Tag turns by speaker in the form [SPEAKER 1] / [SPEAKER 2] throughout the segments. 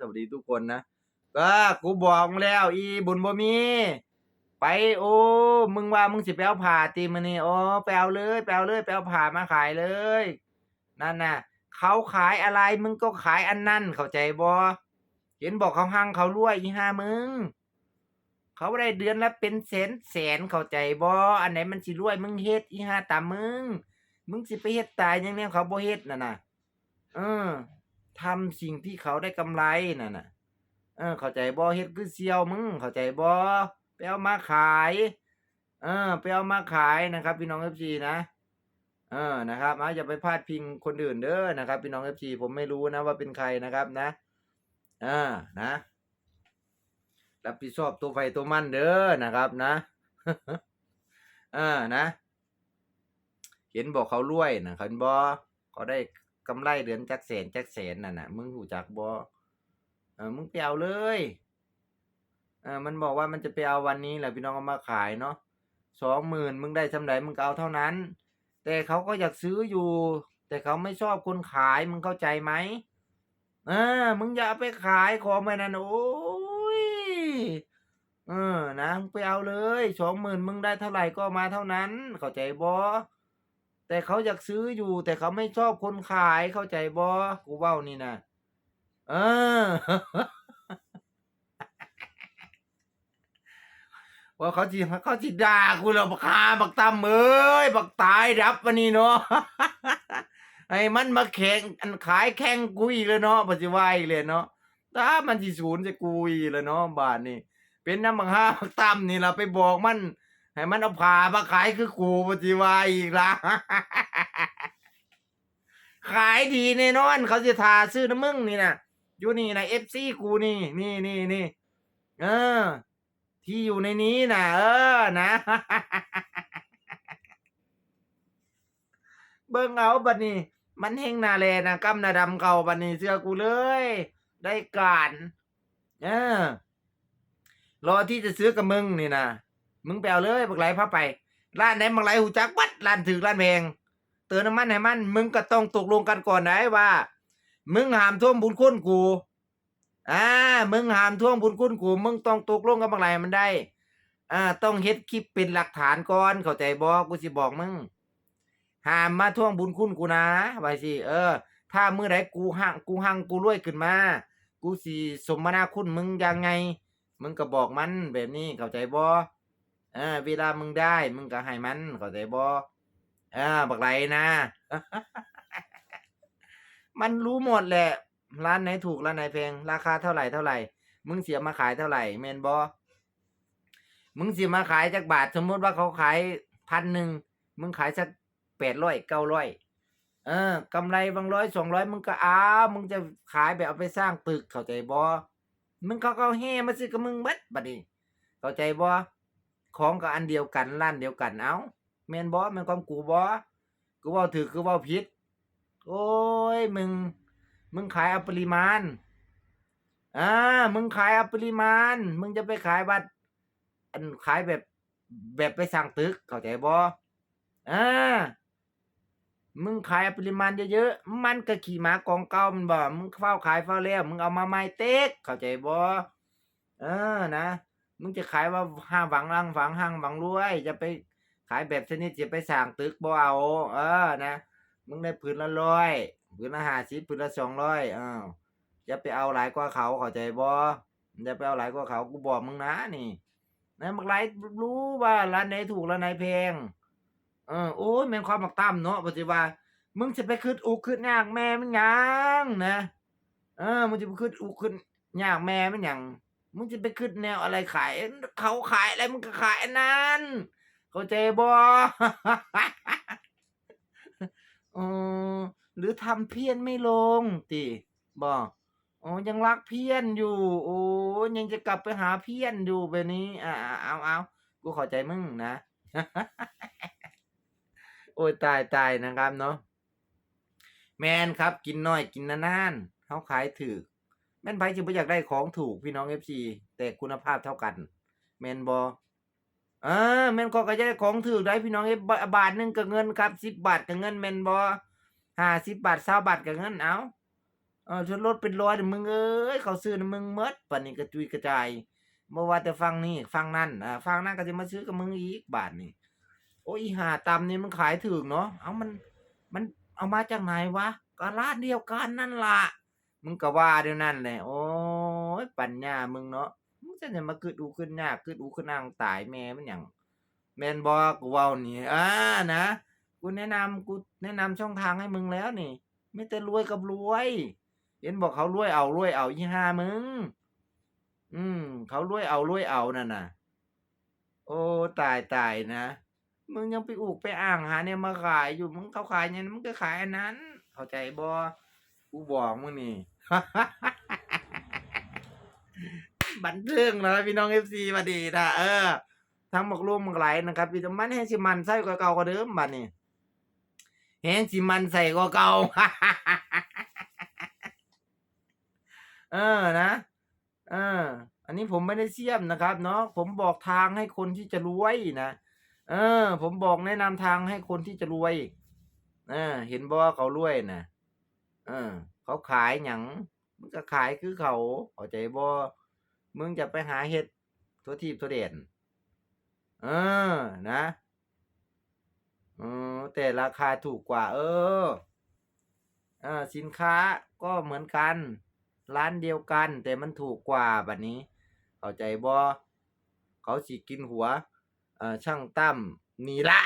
[SPEAKER 1] สวัสดีทุกคนนะก็กูบอกมึงแล้ว อีบุญบ่มี ไปโอ้มึงว่ามึงสิไปเอาผ่าตีมันนี่โอ๋อไปเอาเลยไปเอาเลยไปเอาผ่ามาขายเลย นั่นน่ะเขาขายอะไรมึงก็ขายอันนั้นเข้าใจบ่เห็นบอกเขาหังเขารวยอีห้ามึงเขาได้เดือนละเป็นแสนแสนเข้าใจบ่อันไหนมันสิรวยมึงเฮ็ดอีห้าตามมึง มึงสิไปเฮ็ดตายยังแนวเขาบ่เฮ็ดน่ะน่ะเออ ทำสิ่งที่เขาได้กำไรน่ะน่ะ เออ เข้าใจบ่เฮ็ดคือเซียวมึง เข้าใจบ่ไปเอามาขาย เออ ไปเอามาขายนะครับ พี่น้อง FC นะ เออ นะครับอาอย่าไปพาดพิงคนอื่นเด้อนะครับ พี่น้อง FC ผมไม่รู้นะว่าเป็นใครนะครับนะ อ่า นะ รับผิดชอบตัวไฟตัวมันเด้อนะครับนะ เอ่านะ เห็นบอกเขารวยนะเขาบอเขาได้ กำไรเดือนจักแสนจักแสนน่ะนะมึงหูจักบอเออมึงไปเอาเลยเออมันบอกว่ามันจะไปเอาวันนี้แหละพี่น้องเอามาขายเนาะสองหมื่นมึงได้จำไรมึงก็เอาเท่านั้น แต่เขาก็อยากซื้ออยู่ แต่เขาไม่ชอบคนขายมึงเข้าใจไหมเออมึงอย่าไปขายของไปนั่นโอ้ยเออนะมึงไปเอาเลยสองหมื่นมึงได้เท่าไหร่ก็มาเท่านั้น เข้าใจบอ แต่เขาอยากซื้ออยู่ แต่เขาไม่ชอบคนขายเข้าใจบอกูเว้านี่นะเออว่าเขาจีเขาจีด่ากูแล้วบักคาบักตำเอ้ยบักตายรับวันนี้เนาะไอ้มันมาแข่งอันขายแข่งกูอีกเลยเนาะปัจจุบันเลยเนาะถ้ามันสิศูนย์จะกูอีกเลยเนาะบาทนี่เป็นน้ำบักฮาบักตำนี่ล่ะไปบอกมัน ให้มันเอาผ่ามาขายคือกูปัจจุบันอีกละขายดีแน่นอน เขาจะทาซื้อน้ำมึงนี่นะอยู่นี่นะเอฟซีกูนี่ นี่นี่นี่เออ ที่อยู่ในนี้นะเออนะ เบิ่งเอาบัดนี้ มันเฮงนาแลนะกำหนาดำเก่าบัดนี้เสื้อกูเลย ได้การเออรอที่จะซื้อกับมึงนี่นะ มึงไปเอาเลยบักไหลพาไป ร้านไหนบักไหลหูจักบัดร้านถือร้านแพงเตือนน้ำมันให้มัน มึงก็ต้องตกลงกันก่อนนะว่า มึงห้ามท่วมบุญคุณกูอ่ามึงห้ามท่วงบุญคุณกู มึงต้องตกลงกับบักไหลมันได้อ่าต้องเฮ็ดคลิปเป็นหลักฐานก่อนเข้าใจบ่กูสิบอกมึงห้ามมาท่วงบุญคุณกูนะไว้สิเออ ถ้าเมื้อใดกูหังกูหังกูรวยขึ้นมา กูสิสมนาคุณมึงยังไง มึงก็บอกมันแบบนี้เข้าใจบ่ เออ เวลามึงได้ มึงก็ให้มันเข้าใจบ่อ่าบักไหลนะ มันรู้หมดแหละ ร้านไหนถูกร้านไหนแพงราคาเท่าไหร่เท่าไหร่ มึงเสียมาขายเท่าไหร่แมนบอมึงเสียมาขายจากบาท สมมติว่าเขาขายพันหนึ่งมึงขายสักแปดร้อยเก้าร้อยเออกำไรบางร้อยสองร้อยมึงก็อ้าวมึงจะขายแบบเอาไปสร้างตึกเข้าใจบอมึงเขาก็เฮมาซื้อกับมึงเบัดบัดนี้เข้าใจบอ ของก็อันเดียวกันร้านเดียวกันเอาแมนบอแมนความกูบอกูว่าถือกูเว่าผิดโอ้ยมึง มึงขายเอาปริมาณอ่ามึงขายเอาปริมาณ มึงจะไปขายบัตรอันขายแบบแบบไปสั่งตึกเข้าใจบ่อ่ามึงขายอาปริมาณเยอะๆ มันก็ขี่หมากองเก่ามันบ่ มึงเฝ้าขายเฝ้าแล้ว มึงเอามาใหม่เต็กเข้าใจบ่ เออนะ มึงจะขายว่าห้างหวังรังฝังห้างหวังรวย จะไปขายแบบชนิดจะไปสั่งตึกบ่เอาเออนะมึงได้พื้นละร้อยพื้นละห้าสิบพื้นละสองร้อยอ้าวอย่าไปเอาหลายกว่าเขาเข้าใจบ่อย่าไปเอาหลายกว่าเขากูบอกมึงนะนี่นะบักไรรู้ว่าร้านไหนถูกร้านไหนแพงเออโอ้ยแม่นความบักตั้มเนาะปัจจุบันมึงจะไปคืดอุกคืดยากแม่มันยังนะ เออมึงจะไปคืดอุกคืดยากแม่มันยัง มึงจะไปคืดแนวอะไรขาย เขาขายอะไรมึงก็ขายนั้น เข้าใจบ่ออหรือทำเพี้ยนไม่ลงติบอกอ๋อยังรักเพี้ยนอยู่ โอ้ยังจะกลับไปหาเพี้ยนอยู่แบบนี้ อ่าเอาเอากูข้าใจมึงนะ โอ้ยตายตายนะครับเนาะแมนครับกินน้อยกินนานๆเขาขายถือ แม่นไผจะไม่อยากได้ของถูกพี่น้องเอฟซีแต่คุณภาพเท่ากัน แมนบอเออแม่นก็ก็จะได้ของถือได้พี่น้องเอฟบาทหนึ่งกับเงินครับสิบบาทกับเงินแมนบอห้าสิบบาทเศร้าบาทกับเงินเอาเออชนรถเป็นร้อยมึงเอ้ยเขาซื้อน่ะมึงหมดปานนี้กระจุยกระจายบ่ว่าแต่ฟังนี่ฟังนั่นอ่าฟังนั่นก็สิมาซื้อกับมึงอีกบาทนี่โอ้ยหาตำนี่มันขายถูกเนาะเอามันมันเอามาจากไหนวะก็ร้านเดียวกันนั่นล่ะ มึงก็ว่าเดี๋ยวนั้นแหละโอ้ยปัญญามึงเนาะมึงจะได้มาคิดอูขึ้นยากคิดอูขึ้นนางตายแม่มันหยังแมนบ่กูเว้านี่อ่านะกูแนะนำกูแนะนำช่องทางให้มึงแล้วนี่ไมีแต่รวยกับรวย เห็นบอกเขารวยเอารวยเอาอีห่ามึง อืม เขารวยเอารวยเอานั่นน่ะ โอ้ตายตายนะมึงยังไปอุกไปอ้างหาแนวมาขายอยู่มึงเขาขายหยังมึงก็ขายอันนั้น เข้าใจบ่ กูบอกมึงนี่ บันเทิงแล้วพี่น้อง FC หวัดดีนะเออ ทั้งหมกรวมหมกไหลนะครับพี่มันแฮงสิมันใส่กว่าเก่ากว่าเดิมบัดนี้แฮงสิมันใส่กว่าเก่า เออนะเออ อันนี้ผมไม่ได้เสียมนะครับ เนาะผมบอกทางให้คนที่จะรวยนะเออ ผมบอกแนะนำทางให้คนที่จะรวยเออเห็นบ่ว่าเขารวยนะ เออ เขาขายหยังมึงก็ขายคือเขาเข้าใจบ่มึงจะไปหาเฮ็ดทั่วทีบทั่วเด่นเออ นะเออแต่ราคาถูกกว่า เออเออสินค้าก็เหมือนกัน ร้านเดียวกัน แต่มันถูกกว่าแบัดนี้ เข้าใจบ่เขาสิกินหัว เออช่างตั้มนี่ละ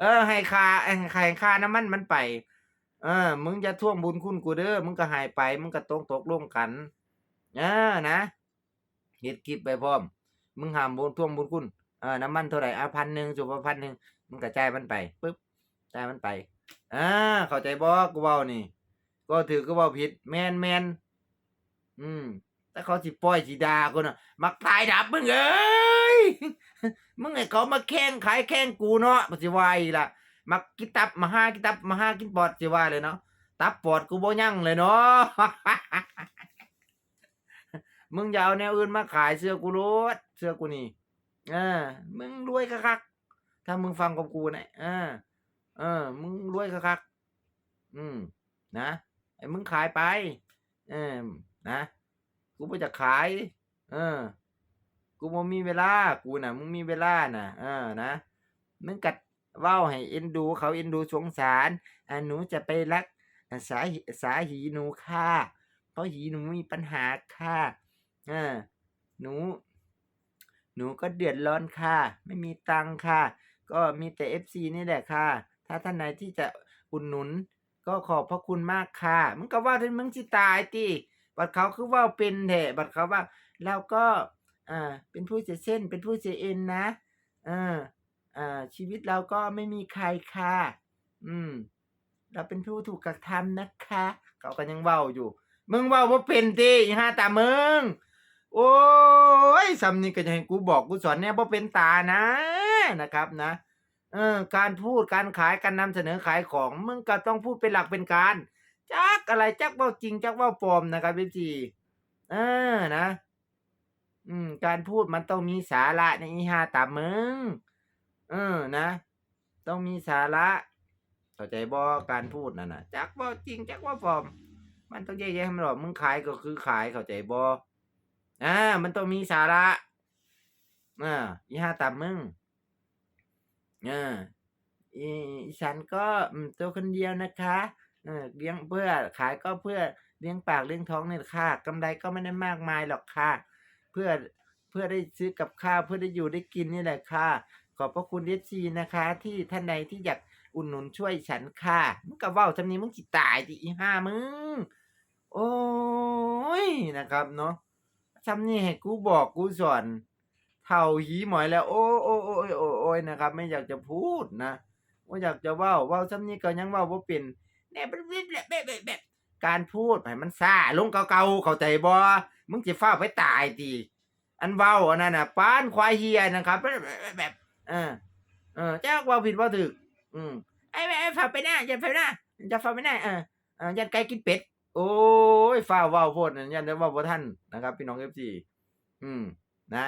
[SPEAKER 1] เออ ให้ค่าให้ค่าน้ำมันมันไป เออ มึงจะท่วงบุญคุณกูเด้อมึงก็หายไป มึงก็ต้องตกลงกันเออนะเฮ็ดคลิปไปพร้อม มึงหามบุญท่วงบุญคุณเออน้ำมันเท่าไหร่อะพันหนึ่งจุบพันหนึ่งมึงก็จ่ายมันไปปึ๊บจ่ายมันไปอ่าเข้าใจบ่กูเว้านี่ ก็ถือก็เว้าผิด แมนแมนอืม แต่เขาสิปล่อยสิดากูน่ะ มักตายดับมึงเอ้ยมึงให้เขามาแข่งขายแข่งกูเนาะบ่สิวาอีล่ะ มักกินตับมาห้ากินตับมาห้ากินปอดสิว่าเลยเนาะตับปอดกูบ่ยังเลยเนาะมึงอย่าเอาแนวอื่นมาขายเสื้อกูโลดเสื้อกูนี่เออมึงรวยคักๆถ้ามึงฟังกับกูนะเออเออ มึงรวยคักๆอืมนะไอ้มึงขายไป เออนะ กูบ่จะขายเออกูบ่มีเวลา กูน่ะ มึงมีเวลาน่ะ เออนะ มึงกัดเว้าให้เอ็นดู เขาเอ็นดูสงสารอ่าหนูจะไปรักสาสาหีหนูค่ะเพราะหีหนูมีปัญหาค่ะเออหนู หนูก็เดือดร้อนค่ะ ไม่มีตังค์ค่ะ ก็มีแต่ FC นี่แหละค่ะ ถ้าท่านไหนที่จะอุดหนุน ก็ขอบพระคุณมากค่ะ มึงก็ว่าถึงมึงสิตายติ บัดเขาคือว่าเป็นแท้บัดเขาว่าเราก็อ่าเป็นผู้เสียเส้น เป็นผู้เสียเอ็นนะเอออ่าชีวิตเราก็ไม่มีใครค่ะอืม เราเป็นผู้ถูกกระทำนะคะ เขาก็ยังเว้าอยู่ มึงเว้าบ่เป็นติอีห่าตามึงโอ้ยสำนี้ก็จะให้กูบอกกูสอนแน่บ่เป็นตานะนะครับนะเออการพูดการขายการนำเสนอขายของ มึงก็ต้องพูดเป็นหลักเป็นการ อะไรจักเว้าจริงจักเว้าปลอมนะครับพี่จีเออนะ อืม การพูดมันต้องมีสาระในอีหาตามึงเออนะ ต้องมีสาระเข้าใจบ่การพูดนั่นน่ะจักเว้าจริงจักว้าปลอม มันต้องแยกแยะให้มันออกมึงขายก็คือขายเข้าใจบ่อ่ามันต้องมีสาระอ่าอีห่าตามึงอ่าอีอีฉันก็ตัวคนเดียวนะคะ เลี้ยงเพื่อขายก็เพื่อเลี้ยงปากเลี้ยงท้องนี่แหละค่ะกำไรก็ไม่ได้มากมายหรอกค่ะ เพื่อเพื่อได้ซื้อกับข้าวเพื่อได้อยู่ได้กินนี่แหละค่ะ ขอบพระคุณ FC นะคะ ที่ท่านใดที่อยากอุดหนุนช่วยฉันค่ะมึงก็ว้าจำนี้มึงสิตายติอีห่ามึงโอ้ยนะครับเนาะจำนี่ให้กูบอกกูสอนเท่าหีหมอยแล้ว โอ้โอ้โอ้ยโอ้โอ้นะครับ ไม่อยากจะพูดนะว่อยากจะว้าว้าจำนี้ก็ยังเว้าบ่เป็น แน่แบบแบบแบบแบบการพูดให้มันซ่าลงเก่าๆเข้าใจบ่มึงสิฟ้าวไปตายติอันเว้าอันนั้นน่ะป้านควายเฮียนะครับแบบแบบเออเออจักเว้าผิดเว้าถูกอืมไอ้ไอ้ฟ้าไปหน้าอย่าไปหน้าอย่าฟ้าไปหน้าเออเออยันไก่กินเป็ด โอ้ยฟ้าวเว้าโพดนั่นยันได้เว้าบ่ทันนะครับ พี่น้อง FC อืมนะ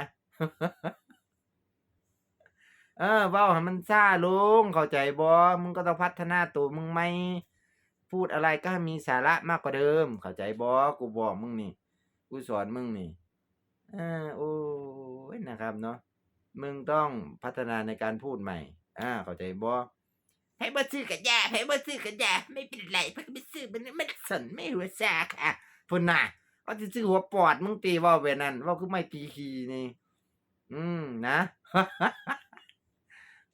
[SPEAKER 1] เออเว้าให้มันซ่าลงเข้าใจบ่มึงก็ต้องพัฒนาตัวมึงใหม พูดอะไรก็มีสาระมากกว่าเดิม เข้าใจบ่กูบอกมึงนี่ กูสอนมึงนี่เออโอ้ยนะครับเนาะมึงต้องพัฒนาในการพูดใหม่ อ่า เข้าใจบ่ให้บ่ซื้อกับยาให้บ่ซื้อกับยาไม่เป็นไรพิ่นไม่ซื้อมันมันสนไม่หัวซาค่ะพุ่นน่ะเอาสิซื้อหัวปอดมึงตีเว้าไปนั่นว้าคือไม่ตีคีนี่ อืมนะ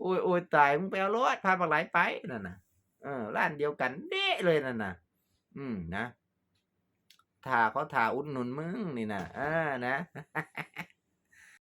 [SPEAKER 1] โอ้ยโอ้ยตายมึงไปเอารถพาบักหลายไปนั่นน่ะ เออร้านเดียวกันเด้เลยนั่นน่ะอืมนะทาเขาทาอุดหนุนมึงนี่นะอ่านะ